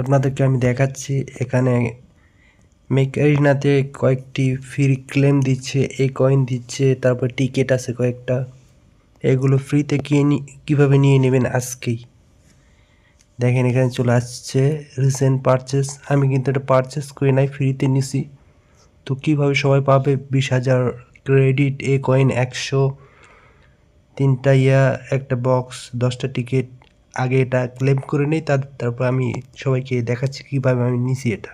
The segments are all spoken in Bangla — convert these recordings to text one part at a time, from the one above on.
আপনাদেরকে আমি দেখাচ্ছি, এখানে মেকারিনাতে কয়েকটি ফ্রি ক্লেম দিচ্ছে, এই কয়েন দিচ্ছে, তারপর টিকিট আছে কয়েকটা। এগুলো ফ্রিতে কিনে কীভাবে নিয়ে নেবেন আজকেই? দেখেন, এখানে চলে আসছে রিসেন্ট পারচেস আমি কিন্তু এটা পারচেস করে নাই ফ্রিতে নিছি। তো কীভাবে সবাই পাবে? বিশ হাজার ক্রেডিট এ কয়েন একশো, তিনটা ইয়া, একটা বক্স দশটা টিকিট আগে এটা ক্লেম করে নিই, তার তারপর আমি সবাইকে দেখাচ্ছি কীভাবে আমি নিছি এটা।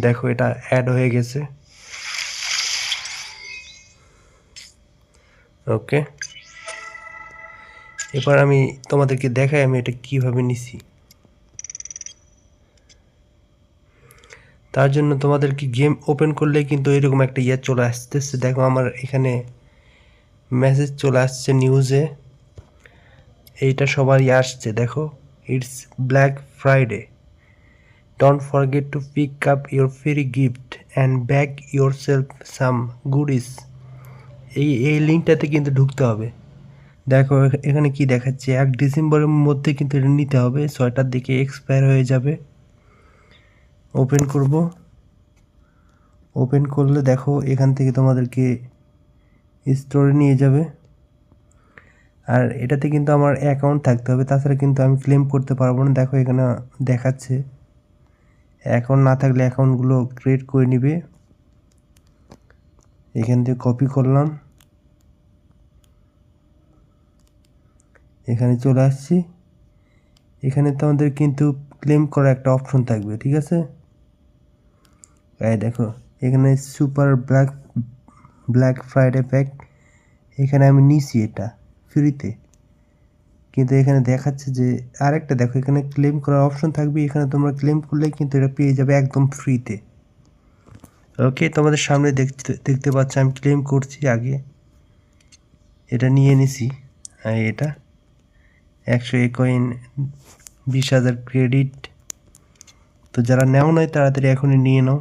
দেখো, এটা অ্যাড হয়ে গেছে। ওকে এবার আমি তোমাদেরকে দেখাই আমি এটা কীভাবে নিছি। তার জন্য তোমাদেরকে গেম ওপেন করলে কিন্তু এরকম একটা ইয়ে চলে আসতেছে। দেখো, আমার এখানে মেসেজ চলে আসছে নিউজে এইটা সবারই আসছে, দেখো। It's black Friday don't forget to pick up your free gift and back your self some goodies এই এই লিঙ্কটাতে কিন্তু ঢুকতে হবে। দেখো এখ- এখানে কি দেখাচ্ছে? এক ডিসেম্বরের মধ্যে কিন্তু এটা নিতে হবে। ছয়টার দিকে এক্সপায়ার হয়ে যাবে। ওপেন করব। ওপেন করলে দেখো, এখান থেকে তোমাদেরকে স্টোরে নিয়ে যাবে। আর এটাতে কিন্তু আমার অ্যাকাউন্ট থাকতে হবে, তাছাড়া কিন্তু আমি ক্লেম করতে পারব না। দেখো এখানে দেখাচ্ছে অ্যাকাউন্ট না থাকলে অ্যাকাউন্টগুলো ক্রিয়েট করে নিবে। এখান থেকে কপি করলাম। এখানে চলে আসছি। এখানে তো আমাদের কিন্তু ক্লেম করার একটা অপশন থাকবে, ঠিক আছে? এই দেখো, এখানে super black black Friday pack এখানে আমি নিছি এটা ফ্রিতে কিন্তু এখানে দেখাচ্ছে যে, আরেকটা দেখো, এখানে ক্লেম করার অপশন থাকবে, এখানে তোমরা ক্লেম করলেই কিন্তু এটা পেয়ে যাবে একদম ফ্রিতে ওকে তোমাদের সামনে দেখতে দেখতে পাচ্ছ, আমি ক্লেম করছি আগে। এটা নিয়ে নিছি এটা। একশো কয়েন বিশ হাজার ক্রেডিট তো যারা নেও নয় তাড়াতাড়ি এখনই নিয়ে নাও।